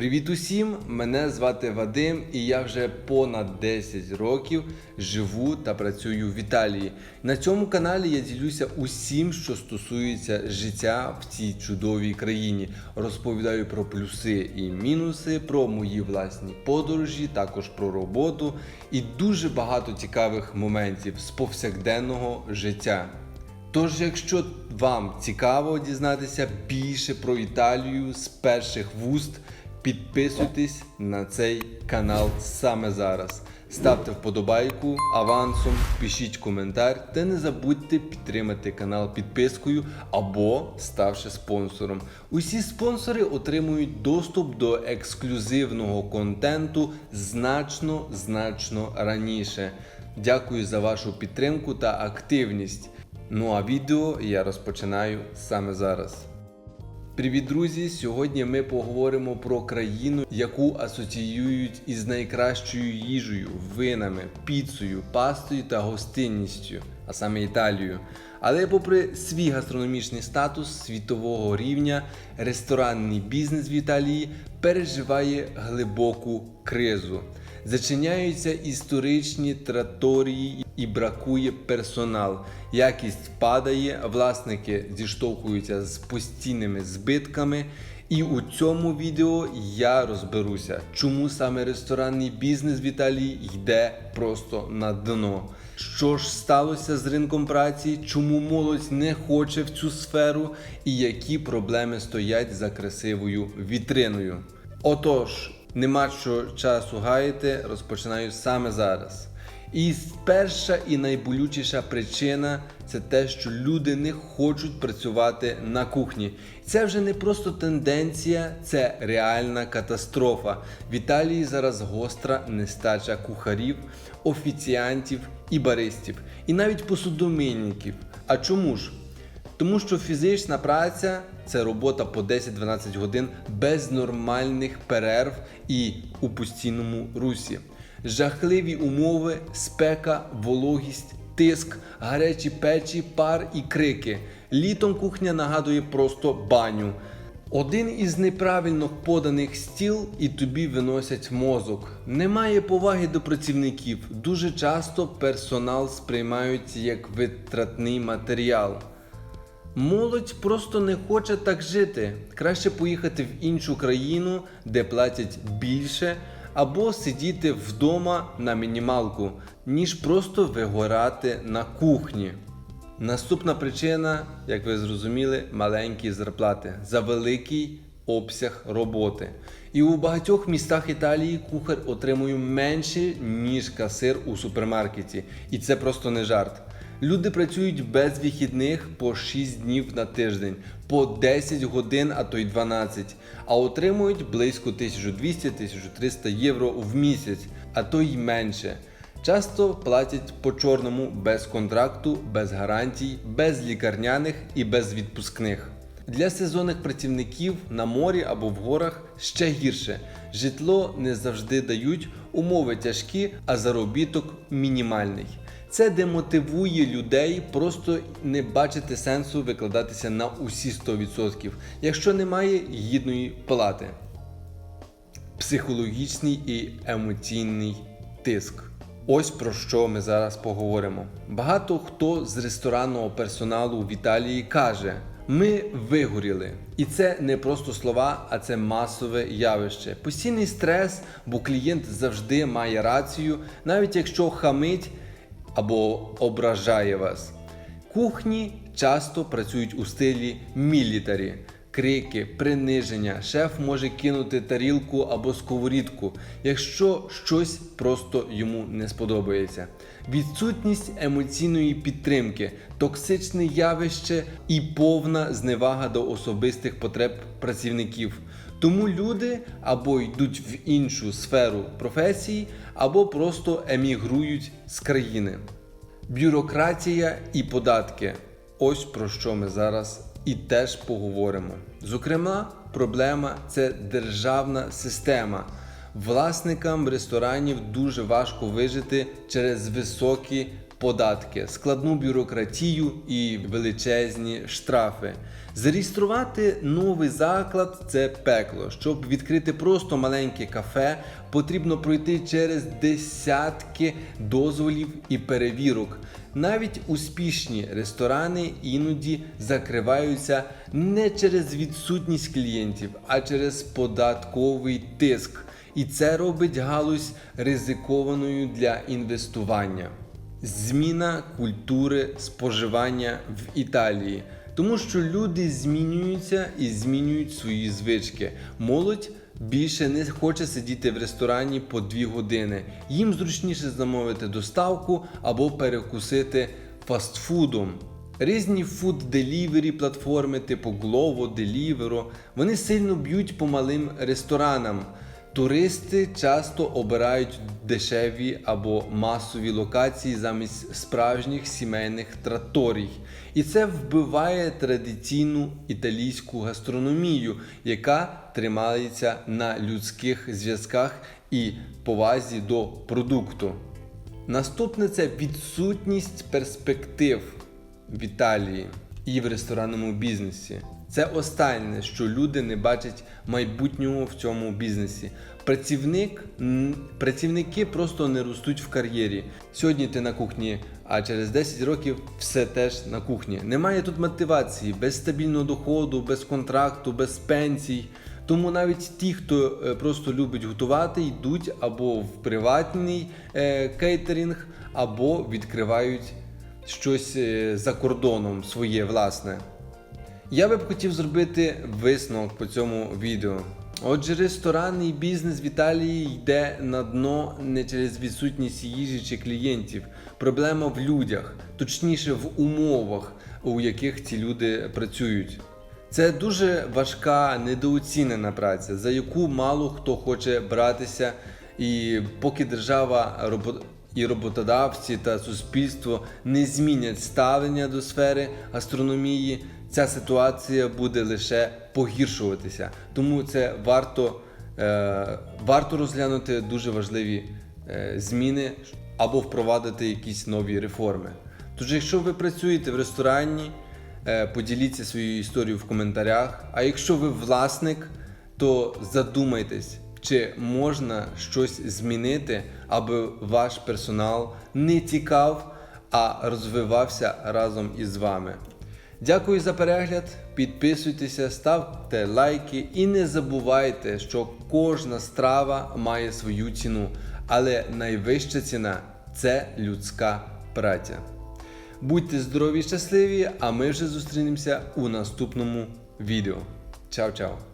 Привіт усім! Мене звати Вадим, і я вже понад 10 років живу та працюю в Італії. На цьому каналі я ділюся усім, що стосується життя в цій чудовій країні. Розповідаю про плюси і мінуси, про мої власні подорожі, також про роботу і дуже багато цікавих моментів з повсякденного життя. Тож, якщо вам цікаво дізнатися більше про Італію з перших вуст, підписуйтесь на цей канал саме зараз. Ставте вподобайку авансом, пишіть коментар та не забудьте підтримати канал підпискою або ставши спонсором. Усі спонсори отримують доступ до ексклюзивного контенту значно значно раніше. Дякую за вашу підтримку та активність. Ну а відео я розпочинаю саме зараз. Привіт, друзі! Сьогодні ми поговоримо про країну, яку асоціюють із найкращою їжею, винами, піцею, пастою та гостинністю, а саме Італію. Але попри свій гастрономічний статус світового рівня, ресторанний бізнес в Італії переживає глибоку кризу. Зачиняються історичні траторії і бракує персонал. Якість падає, власники зіштовхуються з постійними збитками. І у цьому відео я розберуся, чому саме ресторанний бізнес в Італії йде просто на дно. Що ж сталося з ринком праці, чому молодь не хоче в цю сферу, і які проблеми стоять за красивою вітриною. Отож, нема що часу гаяти, розпочинаю саме зараз. І перша і найболючіша причина це те, що люди не хочуть працювати на кухні. Це вже не просто тенденція, це реальна катастрофа. В Італії зараз гостра нестача кухарів, офіціантів і баристів, і навіть посудомийників. А чому ж? Тому що фізична праця це робота по 10-12 годин без нормальних перерв і у постійному русі. Жахливі умови, спека, вологість, тиск, гарячі печі, пар і крики. Літом кухня нагадує просто баню. Один із неправильно поданих стіл і тобі виносять мозок. Немає поваги до працівників. Дуже часто персонал сприймають як витратний матеріал. Молодь просто не хоче так жити. Краще поїхати в іншу країну, де платять більше, або сидіти вдома на мінімалку, ніж просто вигорати на кухні. Наступна причина, як ви зрозуміли, маленькі зарплати за великий обсяг роботи. І у багатьох містах Італії кухар отримує менше, ніж касир у супермаркеті. І це просто не жарт. Люди працюють без вихідних по 6 днів на тиждень, по 10 годин, а то й 12, а отримують близько 1200-1300 євро в місяць, а то й менше. Часто платять по чорному без контракту, без гарантій, без лікарняних і без відпускних. Для сезонних працівників на морі або в горах ще гірше. Житло не завжди дають, умови тяжкі, а заробіток мінімальний. Це демотивує людей просто не бачити сенсу викладатися на усі 100%, якщо немає гідної плати. Психологічний і емоційний тиск. Ось про що ми зараз поговоримо. Багато хто з ресторанного персоналу в Італії каже: ми вигоріли. І це не просто слова, а це масове явище. Постійний стрес, бо клієнт завжди має рацію, навіть якщо хамить або ображає вас. Кухні часто працюють у стилі мілітарі. Крики, приниження, шеф може кинути тарілку або сковорідку, якщо щось просто йому не сподобається. Відсутність емоційної підтримки, токсичне явище і повна зневага до особистих потреб працівників. Тому люди або йдуть в іншу сферу професії, або просто емігрують з країни. Бюрократія і податки. Ось про що ми зараз і теж поговоримо. Зокрема, проблема це державна система. Власникам ресторанів дуже важко вижити через високі податки, складну бюрократію і величезні штрафи. Зареєструвати новий заклад це пекло. Щоб відкрити просто маленьке кафе, потрібно пройти через десятки дозволів і перевірок. Навіть успішні ресторани іноді закриваються не через відсутність клієнтів, а через податковий тиск. І це робить галузь ризикованою для інвестування. Зміна культури споживання в Італії. Тому що люди змінюються і змінюють свої звички. Молодь більше не хоче сидіти в ресторані по 2 години. Їм зручніше замовити доставку або перекусити фастфудом. Різні фуд-делівері платформи типу Glovo, Deliveroo, вони сильно б'ють по малим ресторанам. Туристи часто обирають дешеві або масові локації замість справжніх сімейних траторій. І це вбиває традиційну італійську гастрономію, яка тримається на людських зв'язках і повазі до продукту. Наступне це відсутність перспектив в Італії і в ресторанному бізнесі. Це останнє, що люди не бачать майбутнього в цьому бізнесі. Працівник, працівники просто не ростуть в кар'єрі. Сьогодні ти на кухні, а через 10 років все теж на кухні. Немає тут мотивації, без стабільного доходу, без контракту, без пенсій. Тому навіть ті, хто е, просто любить готувати, йдуть або в приватний е, кейтерінг, або відкривають щось е, за кордоном своє власне. Я би б хотів зробити висновок по цьому відео. Отже, ресторанний бізнес в Італії йде на дно не через відсутність їжі чи клієнтів. Проблема в людях, точніше в умовах, у яких ці люди працюють. Це дуже важка, недооцінена праця, за яку мало хто хоче братися, і поки держава робо- і роботодавці та суспільство не змінять ставлення до сфери гастрономії, ця ситуація буде лише погіршуватися. Тому це варто, е, варто розглянути дуже важливі е, зміни або впровадити якісь нові реформи. Тож, якщо ви працюєте в ресторані, е, поділіться своєю історією в коментарях. А якщо ви власник, то задумайтесь, чи можна щось змінити, аби ваш персонал не тікав, а розвивався разом із вами. Дякую за перегляд. Підписуйтеся, ставте лайки і не забувайте, що кожна страва має свою ціну, але найвища ціна це людська праця. Будьте здорові і щасливі, а ми вже зустрінемося у наступному відео. Чао-чао!